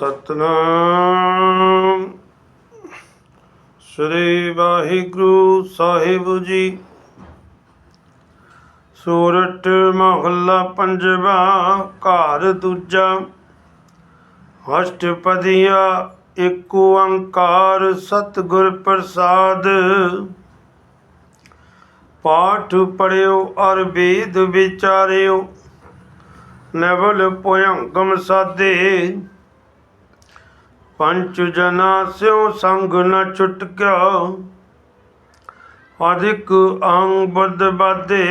ਸਤਨਾਮ। ਸ੍ਰੀ ਵਾਹਿਗੁਰੂ ਸਾਹਿਬ ਜੀ। ਸੂਰਤ ਮਹੱਲਾ ਪੰਜਵਾ, ਘਰ ਦੂਜਾ। ਅਸ਼ਟਪਦੀਆ ਏਕ ਓੰਕਾਰ, ਸਤਿਗੁਰ ਪ੍ਰਸਾਦ। ਪਾਠ ਪੜਿਓ ਅਰ ਵੇਦ ਵਿਚਾਰਿਓ। ਨਵਲ ਭੁਯੰਗਮ ਸਾਦੇ। ਪੰਚ ਜਨਾ ਸਿਉ ਸੰਗ ਨ ਛੁਟਕਿਆ ਅਧਿਕ ਅੰਗ ਬਦ ਬਾਦੇ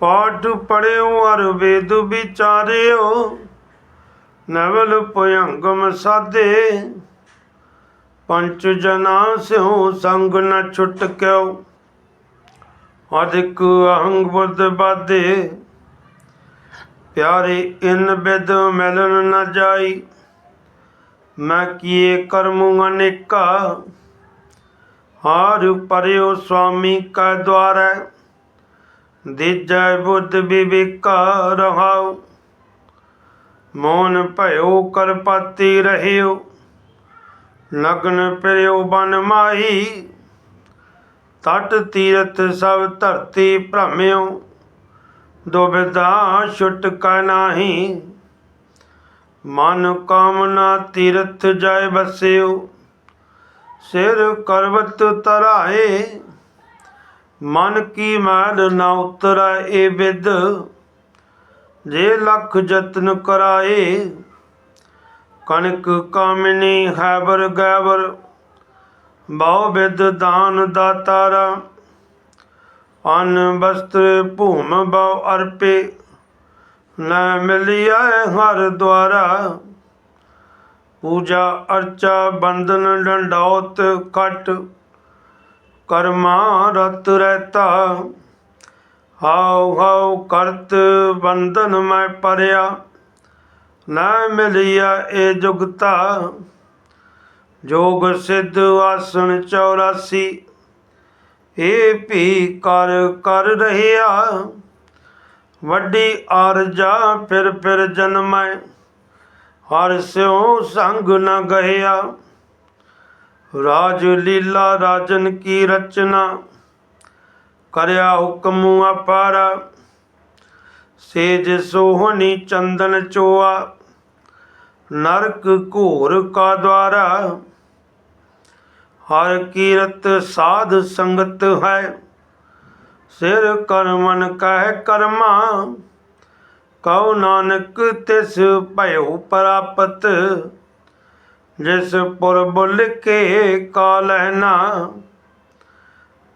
ਪਾਠ ਪੜਿਓ ਅਰ ਵੇਦ ਵਿਚਾਰਿਓ। ਨਵਲ ਭੁਯੰਗਮ ਸਾਦੇ ਪੰਚ ਜਨਾ ਸਿਉ ਸੰਗ ਨ ਛੁਟਕਿਓ ਅਧਿਕ ਅਹੰਗ ਬੁੱਧ। ਬਾਦੇ ਪਿਆਰੇ ਇਨ ਬਿਦ ਮਿਲਨ ਨ ਜਾਈ। ਮੈਂ ਕੀਏ ਕਰਮੁ ਅਨੇਕਾ ਹਾਰ ਪਰਿਓ ਸੁਆਮੀ ਕਾ ਦਵਾਰੈ ਦੀਜੈ ਬੁੱਧ ਵਿਵੇਕਾ ਰਹਾਉ। ਮੋਨ ਭਇਓ ਕਰਪਾਤੀ ਰਹਿਓ ਲਗਨ ਪਿਰਿਓ ਬਨ ਮਾਹੀ। ਤਟ ਤੀਰਥ ਸਭ ਧਰਤੀ ਭ੍ਰਮਿਓ ਦੁਬਿਧਾ ਛੁਟਕਾ ਨਾਹੀ। ਮਨ ਕਾਮਨਾ ਤੀਰਥ ਜਾਇ ਬਸਿਓ ਸਿਰ ਕਰਵਤ ਤਰਾਏ ਮਨ ਕੀ ਮੈਲ ਨਾ ਉਤਰਾ ਏ ਬਿਦ, ਜੇ ਲਖ ਯਤਨ ਕਰਾਏ। ਕਣਕ ਕਾਮਿਨੀ ਹੈਬਰ ਗੈਬਰ, ਬਹੁ ਬਿਦ ਦਾਨ ਦਾਤਾਰਾ। ਅਨ ਬਸਤਰ ਭੂਮ ਬਹੁ ਅਰਪੇ। ਨਾ ਮਿਲਿਆ ਹਰ ਦੁਆਰਾ। ਪੂਜਾ, ਅਰਚਾ ਬੰਦਨ ਡੰਡੌਤ, ਕਟ, ਕਰਮਾ, ਰਤ ਰਹਤਾ। ਹਾਉ ਹਾਉ ਕਰਤ ਬੰਧਨ ਮੈਂ ਪਰਿਆ। ਨਾ ਮਿਲਿਆ ਏ ਜੁਗਤਾ। ਜੋਗ ਸਿੱਧ ਆਸਣ 84 ਏ ਭੀ ਕਰ ਕਰ ਰਹਿਆ। ਵੱਡੀ ਅਰਜਾ ਫਿਰ ਫਿਰ ਜਨਮੈ ਹਰ ਸਿਉ ਸੰਗ ਨ ਗਹਿਆ। ਰਾਜ ਲੀਲਾ ਰਾਜਨ ਕੀ ਰਚਨਾ। ਕਰਿਆ ਹੁਕਮ ਅਪਾਰਾ। ਸੇਜ ਸੋਹਣੀ ਚੰਦਨ ਚੋਆ। ਨਰਕ ਘੋਰ ਕਾ ਦਵਾਰਾ ਹਰ ਕੀਰਤ ਸਾਧ ਸੰਗਤ ਹੈ। ਸਿਰ ਕਰਮਨ ਕਹਿ ਕਰਮਾ, ਕਉ ਨਾਨਕ ਤਿਸ ਭਇਓ ਪ੍ਰਾਪਤ ਜਿਸ ਪੁਰ ਬੁੱਲ ਕੇ ਕਾਲੈ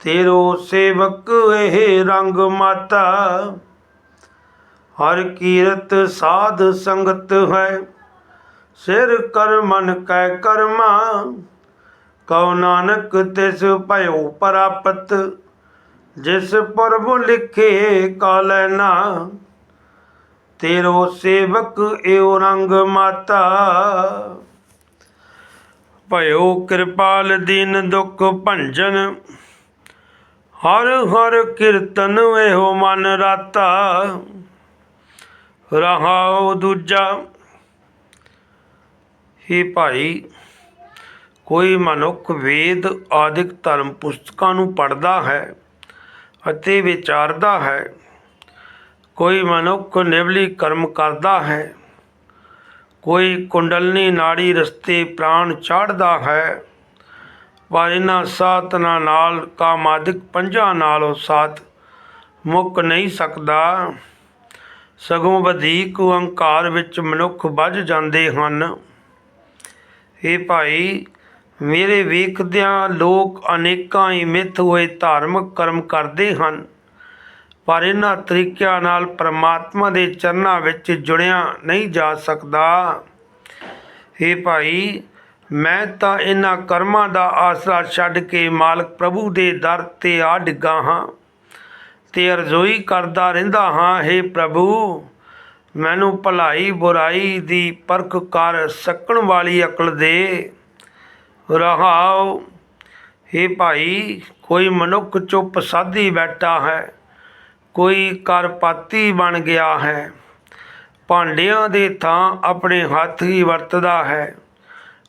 ਤੇਰੋ ਸੇਵਕ ਇਹ ਰੰਗ ਮਾਤਾ, ਹਰ ਕੀਰਤ ਸਾਧ ਸੰਗਤ ਹੈ। ਸਿਰ ਕਰਮਨ ਕਹਿ ਕਰਮਾ, ਕਉ ਨਾਨਕ ਤਿਸ ਭਇਓ ਪ੍ਰਾਪਤ ਜਿਸ ਪਰਬ ਲਿਖੇ ਕਾਲੈ ਨਾ, ਤੇਰੋ ਸੇਵਕ ਏਉ ਰੰਗ ਮਾਤਾ। ਭਇਓ ਕਿਰਪਾਲ ਦੀਨ ਦੁਖ ਭੰਜਨ, ਹਰ ਹਰ ਕੀਰਤਨ ਇਹੋ ਮਨ ਰਾਤਾ। ਰਹਾਉ ਦੂਜਾ, ਹੀ ਭਾਈ, ਕੋਈ ਮਨੁੱਖ ਵੇਦ ਆਦਿਕ ਧਰਮ ਪੁਸਤਕਾਂ ਨੂੰ ਪੜ੍ਹਦਾ ਹੈ ਅਤੇ ਵਿਚਾਰਦਾ ਹੈ, ਕੋਈ ਮਨੁੱਖ ਨਿਵਲੀ ਕਰਮ ਕਰਦਾ ਹੈ, ਕੋਈ ਕੁੰਡਲਨੀ ਨਾੜੀ ਰਸਤੇ ਪ੍ਰਾਣ ਚਾੜਦਾ ਹੈ, ਪਰ ਇਹਨਾਂ ਸਾਧਨਾਂ ਨਾਲ, ਕਾਮਾਦਿਕ ਪੰਜਾਂ ਨਾਲੋਂ ਸਾਥ ਮੁੱਕ ਨਹੀਂ ਸਕਦਾ। ਸਗੋਂ ਵਧੇਕ ਅਹੰਕਾਰ ਵਿੱਚ ਮਨੁੱਖ ਵੱਜ ਜਾਂਦੇ ਹਨ। ਇਹ ਭਾਈ ਮੇਰੇ ਵੇਖਦਿਆਂ ਲੋਕ ਅਨੇਕਾਂ ਹੀ ਮਿੱਥ ਹੋਏ ਧਾਰਮਿਕ ਕਰਮ ਕਰਦੇ ਹਨ, ਪਰ ਇਹਨਾਂ ਤਰੀਕਿਆਂ ਨਾਲ ਪ੍ਰਮਾਤਮਾ ਦੇ ਚਰਨਾਂ ਵਿੱਚ ਜੁੜਿਆ ਨਹੀਂ ਜਾ ਸਕਦਾ। ਇਹ ਭਾਈ, ਮੈਂ ਤਾਂ ਇਹਨਾਂ ਕਰਮਾਂ ਦਾ ਆਸਰਾ ਛੱਡ ਕੇ ਮਾਲਕ ਪ੍ਰਭੂ ਦੇ ਦਰ ਤੇ ਆ ਡਿੱਗਾ ਹਾਂ ਤੇ ਅਰਜ਼ੋਈ ਕਰਦਾ ਰਹਿੰਦਾ ਹਾਂ। हे ਪ੍ਰਭੂ, ਮੈਨੂੰ ਭਲਾਈ ਬੁਰਾਈ ਦੀ ਪਰਖ ਕਰ ਸਕਣ ਵਾਲੀ ਅਕਲ ਦੇ। ਰਹਾਉ। हे ਭਾਈ, ਕੋਈ ਮਨੁੱਖ ਚੁੱਪ ਸਾਧੀ ਬੈਠਾ ਹੈ, ਕੋਈ ਕਰਪਾਤੀ ਬਣ ਗਿਆ ਹੈ। ਭਾਂਡਿਆਂ ਦੇ ਥਾਂ ਆਪਣੇ ਹੱਥ ਹੀ ਵਰਤਦਾ ਹੈ।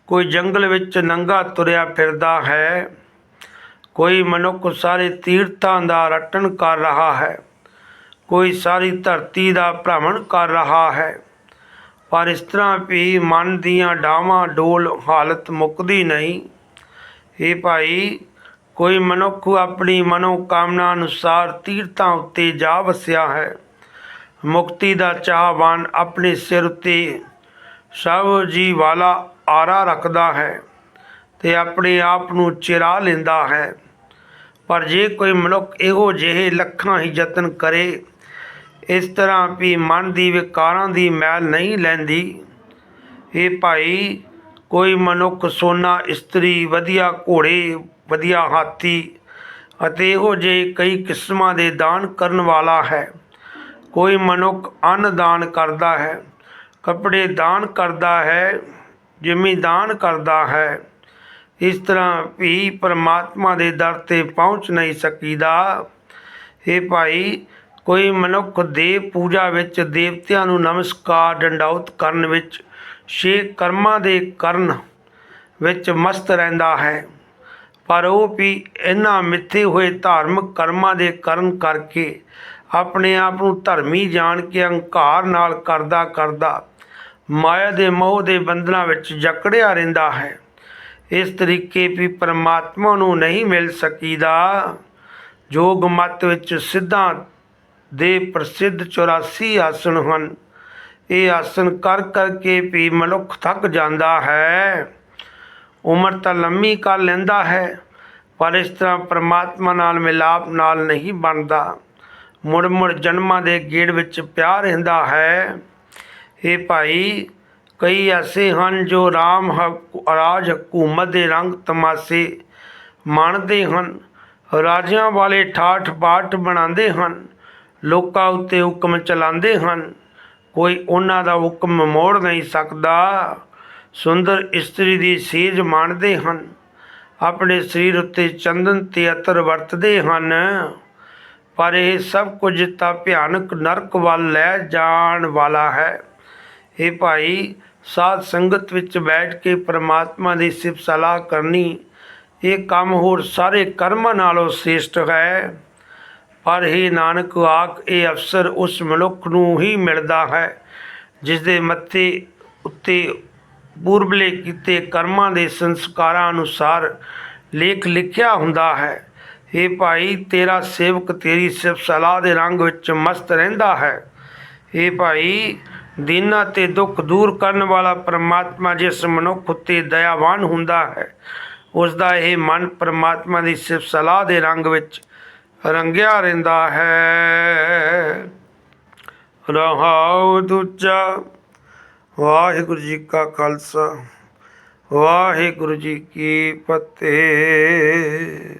ਕੋਈ ਜੰਗਲ ਵਿੱਚ ਨੰਗਾ ਤੁਰਿਆ ਫਿਰਦਾ ਹੈ। ਕੋਈ ਮਨੁੱਖ ਸਾਰੇ ਤੀਰਥਾਂ ਦਾ ਰਟਨ ਕਰ ਰਹਾ ਹੈ। ਕੋਈ ਸਾਰੀ ਧਰਤੀ ਦਾ ਭ੍ਰਮਣ ਕਰ ਰਹਾ ਹੈ। ਪਰ ਇਸ ਤਰ੍ਹਾਂ ਵੀ ਮਨ ਦੀਆਂ ਡਾਵਾਂ ਡੋਲ ਹਾਲਤ ਮੁੱਕਦੀ ਨਹੀਂ। ਇਹ ਭਾਈ, ਕੋਈ ਮਨੁੱਖ ਆਪਣੀ ਮਨੋ ਕਾਮਨਾ ਅਨੁਸਾਰ ਤੀਰਥਾਂ ਉੱਤੇ ਜਾ ਵਸਿਆ ਹੈ। ਮੁਕਤੀ ਦਾ ਚਾਹਵਾਨ ਆਪਣੇ ਸਿਰ ਉੱਤੇ ਸਭ ਜੀ ਵਾਲਾ ਆਰਾ ਰੱਖਦਾ ਹੈ ਤੇ ਆਪਣੇ ਆਪ ਨੂੰ ਚਿਰਾ ਲੈਂਦਾ ਹੈ। ਪਰ ਜੇ ਕੋਈ ਮਨੁੱਖ ਇਹੋ ਜਿਹੇ ਲੱਖਾਂ ਹੀ ਯਤਨ ਕਰੇ ਇਸ ਤਰ੍ਹਾਂ ਵੀ ਮਨ ਦੀ ਵਿਕਾਰਾਂ ਦੀ ਮੈਲ ਨਹੀਂ ਲੈਂਦੀ। ਇਹ ਭਾਈ ਕੋਈ ਮਨੁੱਖ, ਸੋਨਾ, ਇਸਤਰੀ, ਵਧੀਆ ਘੋੜੇ, ਵਧੀਆ ਹਾਥੀ ਅਤੇ ਇਹੋ ਜਿਹੇ ਕਈ ਕਿਸਮਾਂ ਦੇ ਦਾਨ ਕਰਨ ਵਾਲਾ ਹੈ। ਕੋਈ ਮਨੁੱਖ ਅੰਨ ਦਾਨ ਕਰਦਾ ਹੈ, ਕੱਪੜੇ ਦਾਨ ਕਰਦਾ ਹੈ, ਜਿਮੀ ਦਾਨ ਕਰਦਾ ਹੈ। ਇਸ ਤਰ੍ਹਾਂ ਵੀ ਪਰਮਾਤਮਾ ਦੇ ਦਰ ਤੇ ਪਹੁੰਚ ਨਹੀਂ ਸਕੀਦਾ। ਇਹ ਭਾਈ ਕੋਈ ਮਨੁੱਖ ਦੇਵ ਪੂਜਾ ਵਿੱਚ ਦੇਵਤਿਆਂ ਨੂੰ ਨਮਸਕਾਰ ਡੰਡੌਤ ਕਰਨ ਵਿੱਚ, ਛੇ ਕਰਮਾਂ ਦੇ ਕਰਨ ਵਿੱਚ ਮਸਤ ਰਹਿੰਦਾ ਹੈ। ਪਰ ਉਹ ਵੀ ਇਹਨਾਂ ਮਿੱਥੇ ਹੋਏ ਧਾਰਮਿਕ ਕਰਮਾਂ ਦੇ ਕਰਨ ਕਰਕੇ ਆਪਣੇ ਆਪ ਨੂੰ ਧਰਮੀ ਜਾਣ ਕੇ ਅਹੰਕਾਰ ਨਾਲ ਕਰਦਾ ਕਰਦਾ ਮਾਇਆ ਦੇ ਮੋਹ ਦੇ ਬੰਧਨਾਂ ਵਿੱਚ ਜਕੜਿਆ ਰਹਿੰਦਾ ਹੈ। ਇਸ ਤਰੀਕੇ ਵੀ ਪਰਮਾਤਮਾ ਨੂੰ ਨਹੀਂ ਮਿਲ ਸਕੀਦਾ। ਜੋਗ ਮਤ ਵਿੱਚ ਸਿੱਧਾਂ ਦੇ ਪ੍ਰਸਿੱਧ 84 ਆਸਣ ਹਨ। ਇਹ ਆਸਣ ਕਰ ਕਰਕੇ ਵੀ ਮਨੁੱਖ ਥੱਕ ਜਾਂਦਾ ਹੈ। ਉਮਰ ਤਾਂ ਲੰਮੀ ਕਰ ਲੈਂਦਾ ਹੈ, ਪਰ ਇਸ ਤਰ੍ਹਾਂ ਪਰਮਾਤਮਾ ਨਾਲ ਮਿਲਾਪ ਨਾਲ ਨਹੀਂ ਬਣਦਾ। ਮੁੜ ਮੁੜ ਜਨਮਾਂ ਦੇ ਗੇੜ ਵਿੱਚ ਪਿਆ ਰਹਿੰਦਾ ਹੈ। ਇਹ ਭਾਈ, ਕਈ ਐਸੇ ਹਨ ਜੋ ਰਾਮ ਰਾਜ ਹਕੂਮਤ ਦੇ ਰੰਗ ਤਮਾਸ਼ੇ ਮਾਣਦੇ ਹਨ। ਰਾਜਿਆਂ ਵਾਲੇ ਠਾਠ ਬਾਠ ਬਣਾਉਂਦੇ ਹਨ। ਲੋਕਾਂ ਉੱਤੇ ਹੁਕਮ ਚਲਾਉਂਦੇ ਹਨ। ਕੋਈ ਉਹਨਾਂ ਦਾ ਹੁਕਮ ਮੋੜ ਨਹੀਂ ਸਕਦਾ। ਸੁੰਦਰ ਇਸਤਰੀ ਦੀ ਸੀਜ ਮਾਣਦੇ ਹਨ। ਆਪਣੇ ਸਰੀਰ ਉੱਤੇ ਚੰਦਨ ਤੇ ਅਤਰ ਵਰਤਦੇ ਹਨ। ਪਰ ਇਹ ਸਭ ਕੁਝ ਤਾਂ ਭਿਆਨਕ ਨਰਕ ਵੱਲ ਲੈ ਜਾਣ ਵਾਲਾ ਹੈ। ਇਹ ਭਾਈ, ਸਾਧ ਸੰਗਤ ਵਿੱਚ ਬੈਠ ਕੇ ਪ੍ਰਮਾਤਮਾ ਦੀ ਸਿਫਤ ਸਲਾਹ ਕਰਨੀ, ਇਹ ਕੰਮ ਹੋਰ ਸਾਰੇ ਕਰਮਾਂ ਨਾਲੋਂ ਸ੍ਰੇਸ਼ਟ ਹੈ। ਪਰ ਹੀ ਨਾਨਕ ਆਖ, ਇਹ ਅਵਸਰ ਉਸ ਮਨੁੱਖ ਨੂੰ ਹੀ ਮਿਲਦਾ ਹੈ ਜਿਸ ਦੇ ਮੱਥੇ ਉੱਤੇ ਪੂਰਬਲੇ ਕੀਤੇ ਕਰਮਾਂ ਦੇ ਸੰਸਕਾਰਾਂ ਅਨੁਸਾਰ ਲੇਖ ਲਿਖਿਆ ਹੁੰਦਾ ਹੈ। ਇਹ ਭਾਈ, ਤੇਰਾ ਸੇਵਕ ਤੇਰੀ ਸਿਫਤ ਸਲਾਹ ਦੇ ਰੰਗ ਵਿੱਚ ਮਸਤ ਰਹਿੰਦਾ ਹੈ। ਇਹ ਭਾਈ, ਦੀਨਾਂ ਤੇ ਦੁੱਖ ਦੂਰ ਕਰਨ ਵਾਲਾ ਪ੍ਰਮਾਤਮਾ ਜਿਸ ਮਨੁੱਖ ਉੱਤੇ ਦਇਆਵਾਨ ਹੁੰਦਾ ਹੈ ਉਸ ਦਾ ਇਹ ਮਨ ਪ੍ਰਮਾਤਮਾ ਦੀ ਸਿਫ ਸਲਾਹ ਦੇ ਰੰਗ ਵਿੱਚ ਰੰਗਿਆ ਰਹਿੰਦਾ ਹੈ। ਰਹਾਉ ਦੂਜਾ ਵਾਹਿਗੁਰੂ ਜੀ ਕਾ ਖਾਲਸਾ ਵਾਹਿਗੁਰੂ ਜੀ ਕੀ ਫਤਿਹ।